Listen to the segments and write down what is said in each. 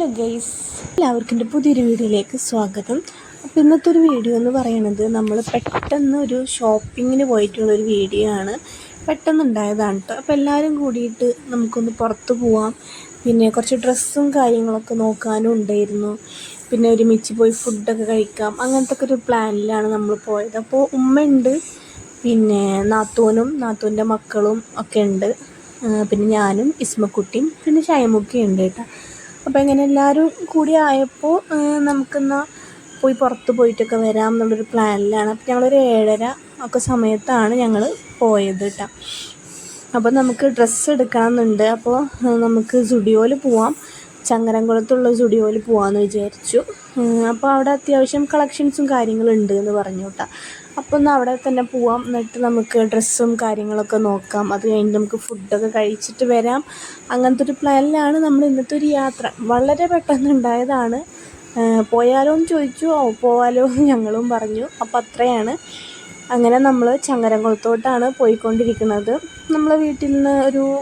Hello guys എല്ലാവർക്കും എന്റെ പുതിയൊരു വീഡിയോയിലേക്ക് സ്വാഗതം. അപ്പോൾ ഇന്നത്തെ ഒരു വീഡിയോ എന്ന് പറയുന്നത് നമ്മൾ പെട്ടെന്ന് ഒരു ഷോപ്പിങ്ങിന് പോയിട്ടുള്ള ഒരു വീഡിയോ ആണ്. പെട്ടെന്ന് ഉണ്ടായതാണ് കേട്ടോ അപ്പോൾ എല്ലാവരും കൂടിയിട്ട് നമുക്കൊന്ന് പുറത്ത് പോവാം. പിന്നെ കുറച്ച് ഡ്രസ്സും കാര്യങ്ങളൊക്കെ നോക്കാനും ഉണ്ടായിരുന്നു. പിന്നെ ഒരുമിച്ച് പോയി ഫുഡൊക്കെ കഴിക്കാം. അങ്ങനത്തെ ഒക്കെ ഒരു പ്ലാനിലാണ് നമ്മൾ പോയത്. അപ്പോൾ ഉമ്മയുണ്ട് പിന്നെ നാത്തൂനും നാത്തൂന്റെ മക്കളും ഒക്കെ ഉണ്ട്. പിന്നെ ഞാനും ഇസ്മക്കുട്ടിയും പിന്നെ ഷൈമുക്കിയും ഉണ്ട് കേട്ടോ അപ്പോൾ ഇങ്ങനെ എല്ലാവരും കൂടി ആയപ്പോൾ നമുക്കെന്നാൽ പോയി പുറത്ത് പോയിട്ടൊക്കെ വരാം എന്നുള്ളൊരു പ്ലാനിലാണ്. അപ്പോൾ ഞങ്ങളൊരു ഏഴര ഒക്കെ സമയത്താണ് ഞങ്ങൾ പോയത് കേട്ടോ അപ്പോൾ നമുക്ക് ഡ്രസ്സ് എടുക്കണമെന്നുണ്ട്. അപ്പോൾ നമുക്ക് സുഡിയോയിൽ പോവാം. ചങ്ങരംകുളത്തുള്ള സുഡിയോയിൽ പോവാമെന്ന് വിചാരിച്ചു. അപ്പോൾ അവിടെ അത്യാവശ്യം കളക്ഷൻസും കാര്യങ്ങളും ഉണ്ട് എന്ന് പറഞ്ഞു കേട്ടോ. അപ്പോൾ ഒന്ന് അവിടെ തന്നെ പോവാം. എന്നിട്ട് നമുക്ക് ഡ്രസ്സും കാര്യങ്ങളൊക്കെ നോക്കാം. അത് കഴിഞ്ഞ് നമുക്ക് ഫുഡൊക്കെ കഴിച്ചിട്ട് വരാം. അങ്ങനത്തെ ഒരു പ്ലാനിലാണ് നമ്മൾ ഇന്നത്തെ ഒരു യാത്ര. വളരെ പെട്ടെന്ന് ഉണ്ടായതാണ്. ഏഹ് പോയാലോ എന്ന് ചോദിച്ചു. ഓ പോവാലോ എന്ന് ഞങ്ങളും പറഞ്ഞു. അപ്പോൾ അത്രയാണ്. അങ്ങനെ നമ്മൾ ചങ്ങരംകുളത്തോട്ടാണ് പോയിക്കൊണ്ടിരിക്കുന്നത്. നമ്മളെ വീട്ടിൽ നിന്ന് ഒരു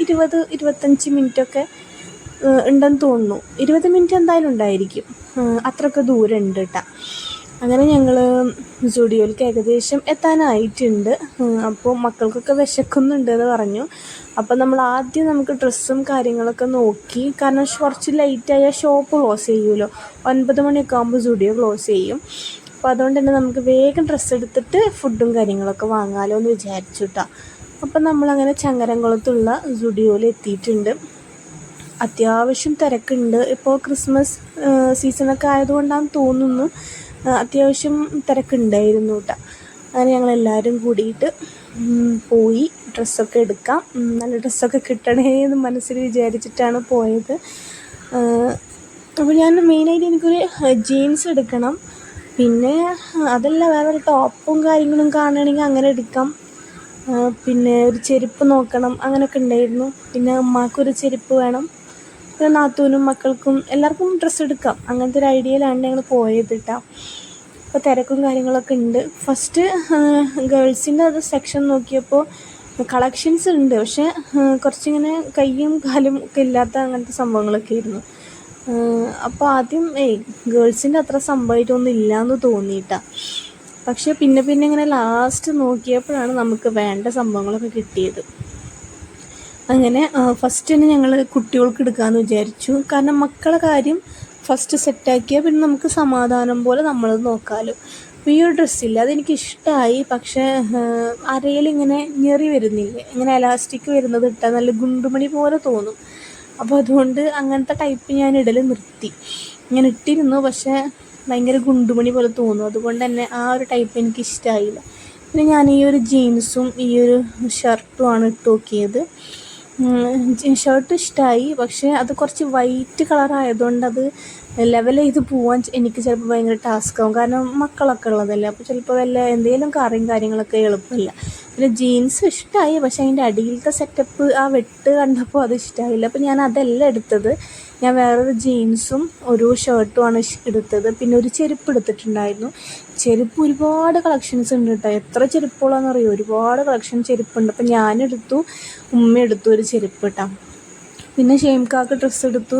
ഇരുപത് ഇരുപത്തഞ്ച് മിനിറ്റൊക്കെ ഉണ്ടെന്ന് തോന്നുന്നു. ഇരുപത് മിനിറ്റ് എന്തായാലും ഉണ്ടായിരിക്കും. അത്രയ്ക്ക് ദൂരം ഉണ്ട് കേട്ടോ അങ്ങനെ ഞങ്ങൾ സ്റ്റുഡിയോയിലേക്ക് ഏകദേശം എത്താനായിട്ടുണ്ട്. അപ്പോൾ മക്കൾക്കൊക്കെ വിശക്കുന്നുണ്ട് എന്ന് പറഞ്ഞു. അപ്പോൾ നമ്മൾ ആദ്യം നമുക്ക് ഡ്രസ്സും കാര്യങ്ങളൊക്കെ നോക്കി. കാരണം കുറച്ച് ലേറ്റായാൽ ഷോപ്പ് ക്ലോസ് ചെയ്യുമല്ലോ. ഒൻപത് മണിയൊക്കെ ആകുമ്പോൾ സ്റ്റുഡിയോ ക്ലോസ് ചെയ്യും. അപ്പോൾ അതുകൊണ്ട് തന്നെ നമുക്ക് വേഗം ഡ്രസ്സ് എടുത്തിട്ട് ഫുഡും കാര്യങ്ങളൊക്കെ വാങ്ങാമല്ലോ എന്ന് വിചാരിച്ചു കേട്ടോ അപ്പം നമ്മളങ്ങനെ ചങ്ങരംകുളത്തുള്ള സ്റ്റുഡിയോയിൽ എത്തിയിട്ടുണ്ട്. അത്യാവശ്യം തിരക്കുണ്ട്. ഇപ്പോൾ ക്രിസ്മസ് സീസണൊക്കെ ആയതുകൊണ്ടാണെന്ന് തോന്നുന്നു. അത്യാവശ്യം തിരക്കുണ്ടായിരുന്നു കേട്ടോ അങ്ങനെ ഞങ്ങൾ എല്ലാവരും കൂടിയിട്ട് പോയി. ഡ്രസ്സൊക്കെ എടുക്കാം. നല്ല ഡ്രസ്സൊക്കെ കിട്ടണേ എന്ന് മനസ്സിൽ വിചാരിച്ചിട്ടാണ് പോയത്. അപ്പോൾ ഞാൻ മെയിനായിട്ട് എനിക്കൊരു ജീൻസ് എടുക്കണം. പിന്നെ അതല്ല വേറൊരു ടോപ്പും കാര്യങ്ങളും കാണുകയാണെങ്കിൽ അങ്ങനെ എടുക്കാം. പിന്നെ ഒരു ചെരുപ്പ് നോക്കണം. അങ്ങനെയൊക്കെ ഉണ്ടായിരുന്നു. പിന്നെ അമ്മാക്കൊരു ചെരുപ്പ് വേണം. നാത്തൂനും മക്കൾക്കും എല്ലാവർക്കും ഡ്രസ്സ് എടുക്കാം. അങ്ങനത്തെ ഒരു ഐഡിയയിലാണ് ഞങ്ങൾ പോയത് കേട്ടോ അപ്പോൾ തിരക്കും കാര്യങ്ങളൊക്കെ ഉണ്ട്. ഫസ്റ്റ് ഗേൾസിന്റെ അത് സെക്ഷൻ നോക്കിയപ്പോൾ കളക്ഷൻസ് ഉണ്ട്. പക്ഷേ കുറച്ചിങ്ങനെ കയ്യും കാലും ഒക്കെ ഇല്ലാത്ത അങ്ങനത്തെ സംഭവങ്ങളൊക്കെ ആയിരുന്നു. അപ്പോൾ ആദ്യം ഏയ് ഗേൾസിന്റെ അത്ര സംഭവമായിട്ടൊന്നും ഇല്ലയെന്ന് തോന്നിയിട്ടാ പക്ഷെ പിന്നെ പിന്നെ ഇങ്ങനെ ലാസ്റ്റ് നോക്കിയപ്പോഴാണ് നമുക്ക് വേണ്ട സംഭവങ്ങളൊക്കെ കിട്ടിയത്. അങ്ങനെ ഫസ്റ്റ് തന്നെ ഞങ്ങൾ കുട്ടികൾക്ക് എടുക്കാമെന്ന് വിചാരിച്ചു. കാരണം മക്കളെ കാര്യം ഫസ്റ്റ് സെറ്റാക്കിയാൽ പിന്നെ നമുക്ക് സമാധാനം പോലെ നമ്മളത് നോക്കാമല്ലോ അപ്പോൾ ഈ ഒരു ഡ്രസ്സില്ല അതെനിക്ക് ഇഷ്ടമായി പക്ഷേ അരയിലിങ്ങനെ ഞെറി വരുന്നില്ല? ഇങ്ങനെ എലാസ്റ്റിക് വരുന്നത് ഇട്ടാൽ നല്ല ഗുണ്ടുമണി പോലെ തോന്നും. അപ്പോൾ അതുകൊണ്ട് അങ്ങനത്തെ ടൈപ്പ് ഞാൻ ഇടൽ നിർത്തി. ഞാൻ ഇട്ടിരുന്നു പക്ഷേ ഭയങ്കര ഗുണ്ടുമണി പോലെ തോന്നും. അതുകൊണ്ട് തന്നെ ആ ഒരു ടൈപ്പ് എനിക്ക് ഇഷ്ടമായില്ല പിന്നെ ഞാൻ ഈ ഒരു ജീൻസും ഈ ഒരു ഷർട്ടുമാണ് ഇട്ട് നോക്കിയത്. ഷർട്ട് ഇഷ്ടമായി പക്ഷേ അത് കുറച്ച് വൈറ്റ് കളറായതുകൊണ്ട് അത് ലെവൽ ചെയ്ത് പോവാൻ എനിക്ക് ചിലപ്പോൾ ഭയങ്കര ടാസ്ക് ആവും. കാരണം മക്കളൊക്കെ ഉള്ളതല്ലേ? അപ്പോൾ ചിലപ്പോൾ വല്ല എന്തെങ്കിലും കറിയും കാര്യങ്ങളൊക്കെ എളുപ്പമില്ല. പിന്നെ ജീൻസ് ഇഷ്ടമായി പക്ഷേ അതിന്റെ അടിയിലത്തെ സെറ്റപ്പ് ആ വെട്ട് കണ്ടപ്പോൾ അത് ഇഷ്ടമായില്ല അപ്പോൾ ഞാൻ അതല്ല എടുത്തത്. ഞാൻ വേറൊരു ജീൻസും ഒരു ഷർട്ടും ആണ് എടുത്തത്. പിന്നെ ഒരു ചെരുപ്പ് എടുത്തിട്ടുണ്ടായിരുന്നു. ചെരുപ്പ് ഒരുപാട് കളക്ഷൻസ് ഉണ്ട് കേട്ടോ. എത്ര ചെരുപ്പുകളാണെന്ന് അറിയോ ഒരുപാട് കളക്ഷൻ ചെരുപ്പുണ്ട്. അപ്പം ഞാനെടുത്തു ഉമ്മ എടുത്തു ഒരു ചെരുപ്പ് കേട്ടോ. പിന്നെ ഷെയിംകാക്ക് ഡ്രസ്സ് എടുത്തു.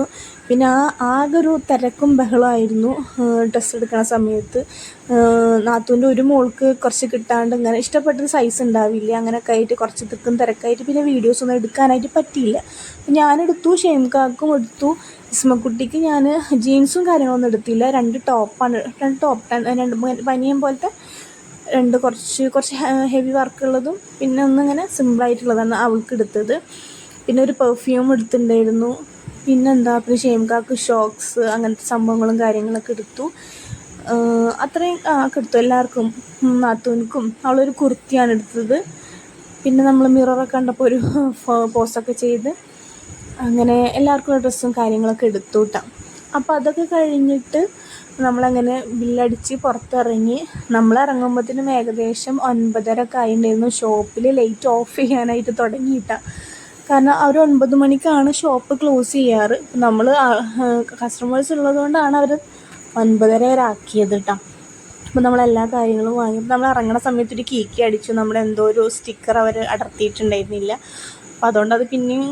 പിന്നെ ആ ആകെ ഒരു തിരക്കും ബഹളമായിരുന്നു ഡ്രസ്സ് എടുക്കണ സമയത്ത്. നാത്തൂന്റെ ഒരു മോൾക്ക് കുറച്ച് കിട്ടാണ്ട് ഇങ്ങനെ ഇഷ്ടപ്പെട്ടൊരു സൈസ് ഉണ്ടാവില്ല അങ്ങനെയൊക്കെ ആയിട്ട് കുറച്ച് തിക്കും തിരക്കായിട്ട് പിന്നെ വീഡിയോസ് ഒന്നും എടുക്കാനായിട്ട് പറ്റിയില്ല. ഞാനെടുത്തു ഷെയിംകാക്കും എടുത്തു. ഇസ്മക്കുട്ടിക്ക് ഞാൻ ജീൻസും കാര്യങ്ങളൊന്നും എടുത്തില്ല. രണ്ട് ടോപ്പാണ് രണ്ട് ടോപ്പ് രണ്ട് പനിയം പോലത്തെ രണ്ട് കുറച്ച് കുറച്ച് ഹെവി വർക്കുള്ളതും പിന്നെ ഒന്നിങ്ങനെ സിമ്പിളായിട്ടുള്ളതാണ് അവൾക്ക് എടുത്തത് പിന്നെ ഒരു പെർഫ്യൂം എടുത്തിട്ടുണ്ടായിരുന്നു പിന്നെന്താ പിന്നെ ഷേംകാക്ക് ഷോക്സ് അങ്ങനത്തെ സംഭവങ്ങളും കാര്യങ്ങളൊക്കെ എടുത്തു. അത്രയും ഒക്കെ എടുത്തു. എല്ലാവർക്കും നാത്തൂനിക്കും അവളൊരു കുർത്തിയാണ് എടുത്തത്. പിന്നെ നമ്മൾ മിററൊക്കെ കണ്ടപ്പോൾ ഒരു പോസ്റ്റൊക്കെ ചെയ്ത് അങ്ങനെ എല്ലാവർക്കും ഡ്രസ്സും കാര്യങ്ങളൊക്കെ എടുത്തു കേട്ടോ അപ്പോൾ അതൊക്കെ കഴിഞ്ഞിട്ട് നമ്മളങ്ങനെ ബില്ലടിച്ച് പുറത്തിറങ്ങി. നമ്മൾ ഇറങ്ങുമ്പോഴത്തേനും ഏകദേശം ഒൻപതര ഒക്കെ ആയിട്ടുണ്ടായിരുന്നു ഷോപ്പിൽ ലൈറ്റ് ഓഫ് ചെയ്യാനായിട്ട് തുടങ്ങിയിട്ട കാരണം അവർ ഒൻപത് മണിക്കാണ് ഷോപ്പ് ക്ലോസ് ചെയ്യാറ്. നമ്മൾ കസ്റ്റമേഴ്സ് ഉള്ളതുകൊണ്ടാണ് അവർ ഒൻപതര വരെ ആക്കിയത് കേട്ടോ അപ്പോൾ നമ്മൾ എല്ലാ കാര്യങ്ങളും വാങ്ങി നമ്മൾ ഇറങ്ങുന്ന സമയത്ത് ഒരു കീക്കി അടിച്ചു നമ്മുടെ എന്തോ ഒരു സ്റ്റിക്കർ അവർ അടർത്തിയിട്ടുണ്ടായിരുന്നില്ല. അപ്പോൾ അതുകൊണ്ട് അത് പിന്നെയും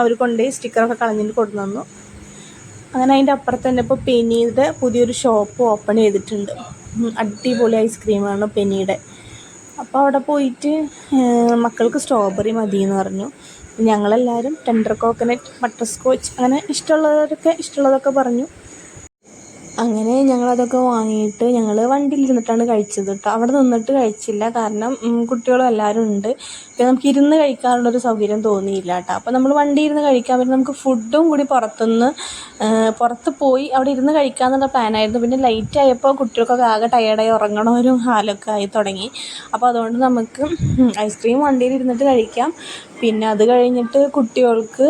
അവർ കൊണ്ടുപോയി സ്റ്റിക്കറൊക്കെ കളഞ്ഞിട്ട് കൊണ്ടു തന്നു അങ്ങനെ അതിന്റെ അപ്പുറത്ത് തന്നെ ഇപ്പോൾ പെനിയുടെ പുതിയൊരു ഷോപ്പ് ഓപ്പൺ ചെയ്തിട്ടുണ്ട്. അടിപൊളി ഐസ്ക്രീമാണ് പെനിയുടെ അപ്പോൾ അവിടെ പോയിട്ട് മക്കൾക്ക് സ്ട്രോബെറി മതി എന്ന് പറഞ്ഞു. ഞങ്ങളെല്ലാവരും ടെൻഡർ കോക്കനട്ട് ബട്ടർ സ്കോച്ച് അങ്ങനെ ഇഷ്ടമുള്ളവരൊക്കെ ഇഷ്ടമുള്ളതൊക്കെ പറഞ്ഞു. അങ്ങനെ ഞങ്ങളതൊക്കെ വാങ്ങിയിട്ട് ഞങ്ങൾ വണ്ടിയിൽ ഇരുന്നിട്ടാണ് കഴിച്ചത് കേട്ടോ അവിടെ നിന്നിട്ട് കഴിച്ചില്ല. കാരണം കുട്ടികളും എല്ലാവരും ഉണ്ട്. പിന്നെ നമുക്ക് ഇരുന്ന് കഴിക്കാനുള്ളൊരു സൗകര്യം തോന്നിയില്ല കേട്ടോ അപ്പോൾ നമ്മൾ വണ്ടി ഇരുന്ന് കഴിക്കാൻ പറ്റും. നമുക്ക് ഫുഡും കൂടി പുറത്തുനിന്ന് പുറത്ത് പോയി അവിടെ ഇരുന്ന് കഴിക്കാമെന്നുള്ള പ്ലാനായിരുന്നു പിന്നെ ലൈറ്റ് ആയപ്പോൾ കുട്ടികൾക്കൊക്കെ ആകെ ടയേർഡായി ഉറങ്ങണവരും ഹാലൊക്കെ ആയി തുടങ്ങി. അപ്പോൾ അതുകൊണ്ട് നമുക്ക് ഐസ്ക്രീം വണ്ടിയിൽ ഇരുന്നിട്ട് കഴിക്കാം. പിന്നെ അത് കഴിഞ്ഞിട്ട് കുട്ടികൾക്ക്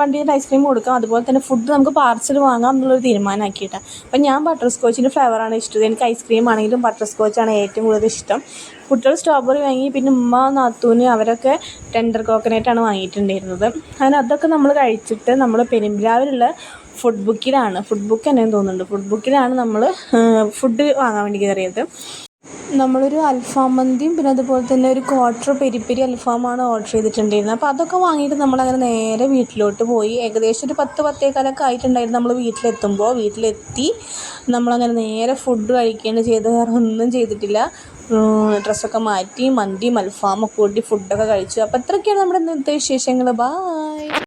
വണ്ടിയിൽ ഐസ്ക്രീം കൊടുക്കാം. അതുപോലെ തന്നെ ഫുഡ് നമുക്ക് പാർസൽ വാങ്ങാം എന്നുള്ളൊരു തീരുമാനമാക്കിയിട്ടാണ് അപ്പം ഞാൻ ബട്ടർ സ്കോച്ചിന്റെ ഫ്ലേവറാണ് ഇഷ്ടം. എനിക്ക് ഐസ്ക്രീം ആണെങ്കിലും ബട്ടർ സ്കോച്ചാണ് ഏറ്റവും കൂടുതൽ ഇഷ്ടം. കുട്ടികൾ സ്ട്രോബെറി വാങ്ങി പിന്നെ ഉമ്മ നാത്തൂന് അവരൊക്കെ ടെൻഡർ കോക്കനട്ടാണ് വാങ്ങിയിട്ടുണ്ടായിരുന്നത്. അങ്ങനെ അതൊക്കെ നമ്മൾ കഴിച്ചിട്ട് നമ്മൾ പെരുമ്പിലാവിലുള്ള ഫുഡ് ബുക്കിലാണ് ഫുഡ് ബുക്ക് എന്നെ തോന്നുന്നുണ്ട്. ഫുഡ് ബുക്കിലാണ് നമ്മൾ ഫുഡ് വാങ്ങാൻ വേണ്ടി കയറിയത്. നമ്മളൊരു അൽഫാം മന്തിയും പിന്നെ അതുപോലെ തന്നെ ഒരു ക്വാർട്ടർ പെരി പെരി അൽഫാമാണ് ഓർഡർ ചെയ്തിട്ടുണ്ടായിരുന്നത്. അപ്പോൾ അതൊക്കെ വാങ്ങിയിട്ട് നമ്മളങ്ങനെ നേരെ വീട്ടിലോട്ട് പോയി. ഏകദേശം ഒരു പത്ത് പത്തേക്കാലൊക്കെ ആയിട്ടുണ്ടായിരുന്നു നമ്മൾ വീട്ടിലെത്തുമ്പോൾ. വീട്ടിലെത്തി നമ്മളങ്ങനെ നേരെ ഫുഡ് കഴിക്കുകയാണ് ചെയ്തത് വേറെ ഒന്നും ചെയ്തിട്ടില്ല. ഡ്രസ്സൊക്കെ മാറ്റി മന്തിയും അൽഫാമൊക്കെ കൂട്ടി ഫുഡൊക്കെ കഴിച്ചു. അപ്പോൾ ഇത്രയൊക്കെയാണ് നമ്മുടെ ഇന്നത്തെ വിശേഷങ്ങൾ ബായ്